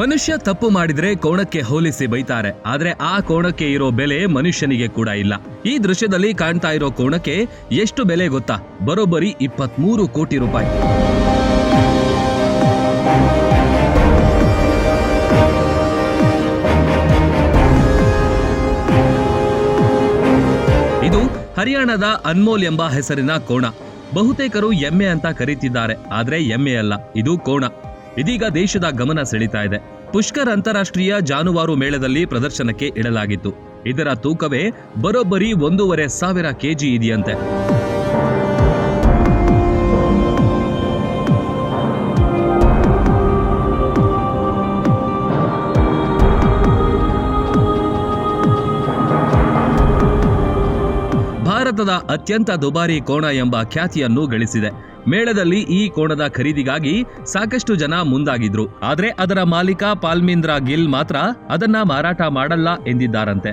ಮನುಷ್ಯ ತಪ್ಪು ಮಾಡಿದ್ರೆ ಕೋಣಕ್ಕೆ ಹೋಲಿಸಿ ಬೈತಾರೆ. ಆದ್ರೆ ಆ ಕೋಣಕ್ಕೆ ಇರೋ ಬೆಲೆ ಮನುಷ್ಯನಿಗೆ ಕೂಡ ಇಲ್ಲ. ಈ ದೃಶ್ಯದಲ್ಲಿ ಕಾಣ್ತಾ ಇರೋ ಕೋಣಕ್ಕೆ ಎಷ್ಟು ಬೆಲೆ ಗೊತ್ತಾ? ಬರೋಬ್ಬರಿ ಇಪ್ಪತ್ಮೂರು ಕೋಟಿ ರೂಪಾಯಿ. ಇದು ಹರಿಯಾಣದ ಅನ್ಮೋಲ್ ಎಂಬ ಹೆಸರಿನ ಕೋಣ. ಬಹುತೇಕರು ಎಮ್ಮೆ ಅಂತ ಕರೀತಿದ್ದಾರೆ. ಆದ್ರೆ ಎಮ್ಮೆ ಅಲ್ಲ, ಇದು ಕೋಣ. ಇದೀಗ ದೇಶದ ಗಮನ ಸೆಳೀತಾ ಇದೆ. ಪುಷ್ಕರ್ ಅಂತಾರಾಷ್ಟ್ರೀಯ ಜಾನುವಾರು ಮೇಳದಲ್ಲಿ ಪ್ರದರ್ಶನಕ್ಕೆ ಇಡಲಾಗಿತ್ತು. ಇದರ ತೂಕವೇ ಬರೋಬ್ಬರಿ ಒಂದೂವರೆ ಸಾವಿರ ಕೆಜಿ ಇದೆಯಂತೆ. ಭಾರತದ ಅತ್ಯಂತ ದುಬಾರಿ ಕೋಣ ಎಂಬ ಖ್ಯಾತಿಯನ್ನು ಗಳಿಸಿದೆ. ಮೇಳದಲ್ಲಿ ಈ ಕೋಣದ ಖರೀದಿಗಾಗಿ ಸಾಕಷ್ಟು ಜನ ಮುಂದಾಗಿದ್ರು. ಆದ್ರೆ ಅದರ ಮಾಲೀಕ ಪಾಲ್ಮಿಂದ್ರ ಗಿಲ್ ಮಾತ್ರ ಅದನ್ನ ಮಾರಾಟ ಮಾಡಲ್ಲ ಎಂದಿದ್ದಾರಂತೆ.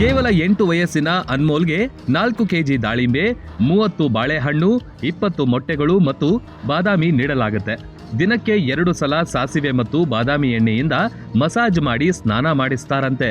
ಕೇವಲ ಎಂಟು ವಯಸ್ಸಿನ ಅನ್ಮೋಲ್ಗೆ ನಾಲ್ಕು ಕೆಜಿ ದಾಳಿಂಬೆ, ಮೂವತ್ತು ಬಾಳೆಹಣ್ಣು, ಇಪ್ಪತ್ತು ಮೊಟ್ಟೆಗಳು ಮತ್ತು ಬಾದಾಮಿ ನೀಡಲಾಗುತ್ತೆ. ದಿನಕ್ಕೆ ಎರಡು ಸಲ ಸಾಸಿವೆ ಮತ್ತು ಬಾದಾಮಿ ಎಣ್ಣೆಯಿಂದ ಮಸಾಜ್ ಮಾಡಿ ಸ್ನಾನ ಮಾಡಿಸ್ತಾರಂತೆ.